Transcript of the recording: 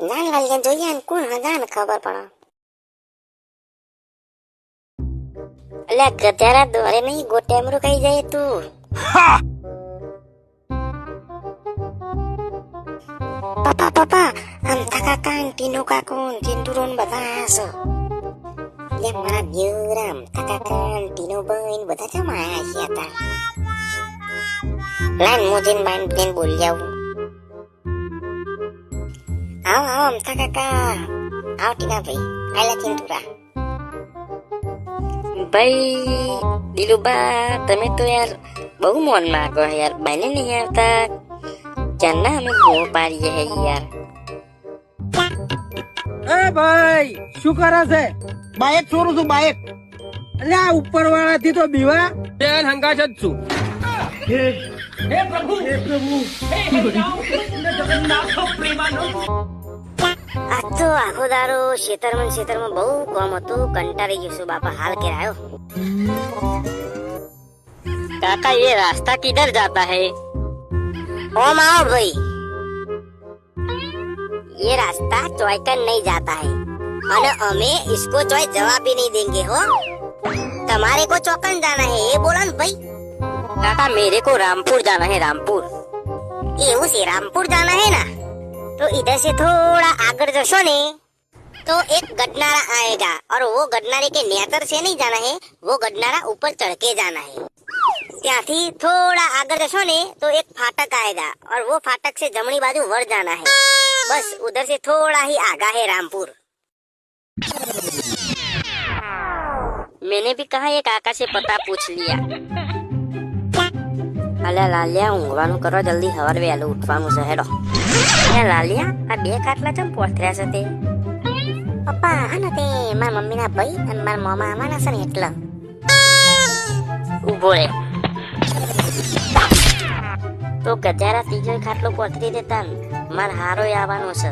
જાન વાલિયા જોઈએ ને કોણ જાન ખબર પડે. એટલે ગધેરા દોરે નહીં ગોટેમરું કઈ જાય તું. પપ્પા પપ્પા આમ કાકા ટીનુ કાકો ચિંટુરોન બધા હશે લે મારા ન્યુરામ કાકા ટીનો બહેન બધા કેમ આયા છે હતા. લાઈન મોજીન બાઈન બોલી આવું આવો આવો અમથા કાકા આવો ટીના ભાઈ આયલા ચિંતુરા ભાઈ દિલુબા તમે તો યાર બહુ મોન માગો હે યાર બને નહીં આવતા ચાલના અમે બહુ પાડીએ હે યાર એ ભાઈ શું કરે છે? બાઈક છોડું છું બાઈક એટલે આ ઉપર વાળાથી તો બીવા બેન હંગાશ જ છું. આજ તો આખો દારો ખેતરમાં ખેતરમાં બહુ કામ હતું કંટાળી ગયું છું બાપા હાલ કે આવ્યો કાકા ये रास्ता किधर जाता है? ओम आओ भाई। ये रास्ता चौकन नहीं जाता है। और अमे इसको चौय जवाब भी नहीं देंगे हो? तुम्हारे को चौकन जाना है ये बोला ना भाई। काका मेरे को रामपुर जाना है रामपुर। ये उसे रामपुर जाना है ना? तो इधर से थोड़ा आगे जशो ने तो एक गडनारा आएगा और वो गडनारे के नेतर से नहीं जाना है वो गडनारा ऊपर चढ़ के जाना है ત્યાંથી થોડા આગળ જશો ને તો એક फाटक आएगा और वो फाटक से जमनी बाजू वड़ जाना है बस उधर से थोड़ा ही आगा है रामपुर मैंने भी कहा ये काका से पता पूछ लिया અલ્યા લાલિયા, ઊંઘવાનું કરો જલ્દી, સવાર વહેલું ઉઠવાનું છે, હેડો. અલ્યા લાલિયા, આ બે ખાટલા ચમ પોથર્યા છે તે? પપ્પા, આના તે મારા મમ્મીના ભાઈ અને મારા મામા આવવાના છે ને એટલે. ઊભો રે તો ગજારા ત્રીજો ખાટલો પોથરી દેતા માર હારો આવવાનો છે.